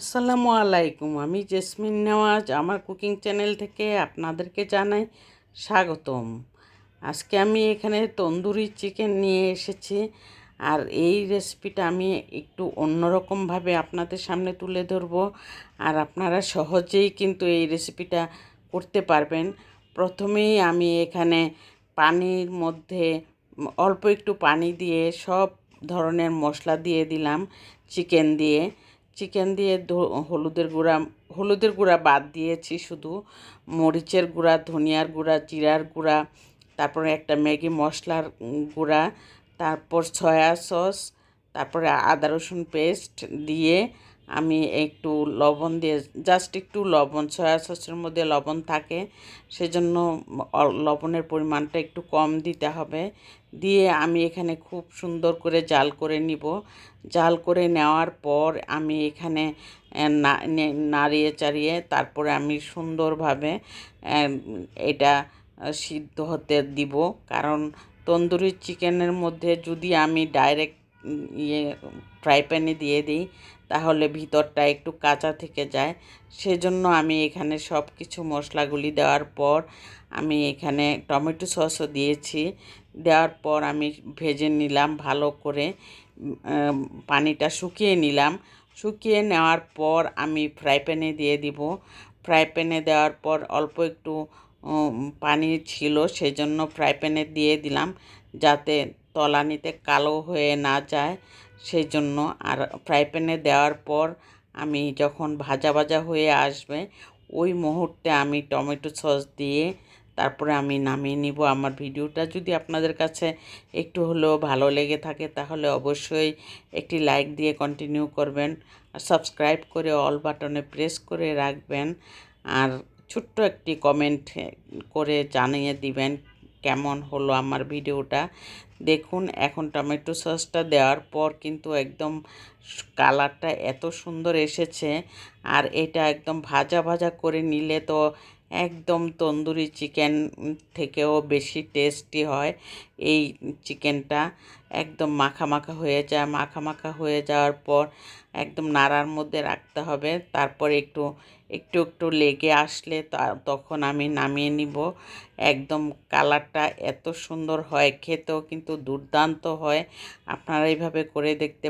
আসসালামু আলাইকুম, আমি জেসমিন নেওয়াজ, আমার কুকিং চ্যানেল থেকে আপনাদেরকে জানাই স্বাগতম। আজকে আমি এখানে তন্দুরি চিকেন নিয়ে এসেছি, আর এই রেসিপিটা আমি একটু অন্যরকমভাবে আপনাদের সামনে তুলে ধরবো, আর আপনারা সহজেই কিন্তু এই রেসিপিটা করতে পারবেন। প্রথমেই আমি এখানে পানির মধ্যে অল্প একটু পানি দিয়ে সব ধরনের মশলা দিয়ে দিলাম চিকেন দিয়ে। চিকেন দিয়ে হলুদের গুঁড়া হলুদের গুঁড়া বাদ দিয়েছি শুধু। মরিচের গুঁড়া, ধনিয়ার গুঁড়া, জিরার গুঁড়া, তারপরে একটা ম্যাগি মশলার গুঁড়া, তারপর সয়া সস, তারপরে আদা রসুন পেস্ট দিয়ে আমি একটু লবণ দিয়ে জাস্ট একটু লবণ সয়া সসের মধ্যে লবণ থাকে, সেজন্য লবণের পরিমাণটা একটু কম দিতে হবে। দিয়ে আমি এখানে খুব সুন্দর করে জাল করে নিব। জাল করে নেওয়ার পর আমি এখানে নাড়িয়ে চাড়িয়ে তারপরে আমি সুন্দরভাবে এটা সিদ্ধ হতে দিব। কারণ তন্দুরি চিকেনের মধ্যে যদি আমি ডাইরেক্ট ইয়ে ফ্রাই প্যানে দিয়ে দিই, তাহলে ভিতরটা একটু কাঁচা থেকে যায়। সেজন্য আমি এখানে সব কিছু মশলাগুলি দেওয়ার পর আমি এখানে টমেটো সসও দিয়েছি। দেওয়ার পর আমি ভেজে নিলাম ভালো করে পানিটা শুকিয়ে নিলাম। শুকিয়ে নেওয়ার পর আমি ফ্রাই প্যানে দিয়ে দিব। ফ্রাই প্যানে দেওয়ার পর অল্প একটু পানি ছিল, সেজন্য ফ্রাই প্যানে দিয়ে দিলাম। যাতে তলানিতে কালো হয়ে না যায় সেই জন্য আর ফ্রাই প্যানে দেওয়ার পর আমি যখন ভাজা ভাজা হয়ে আসবে, ওই মুহূর্তে আমি টমেটো সস দিয়ে তারপরে আমি নামিয়ে নিব। আমার ভিডিওটা যদি আপনাদের কাছে একটু হলেও ভালো লেগে থাকে, তাহলে অবশ্যই একটি লাইক দিয়ে কন্টিনিউ করবেন। আর সাবস্ক্রাইব করে অল বাটনে প্রেস করে রাখবেন। আর ছোট্ট একটি কমেন্ট করে জানিয়ে দিবেন কেমন হলো আমার ভিডিওটা। দেখুন, এখন টমেটো সসটা দেওয়ার পর কিন্তু একদম কালারটা এত সুন্দর এসেছে। আর এটা একদম ভাজা ভাজা করে নিলে তো একদম তন্দুরি চিকেন থেকেও বেশি টেস্টি হয় এই চিকেনটা। একদম মাখা মাখা হয়ে যায়, মাখা মাখা হয়ে যাওয়ার পর একদম নাড়ার মধ্যে রাখতে হবে। তারপর একটু একটু একটু লেগে আসলে তখন আমি নামিয়ে নিব। একদম কালারটা এত সুন্দর হয় খেতেও কিন্তু দুর্দান্ত হয়। আপনারা এইভাবে করে দেখতে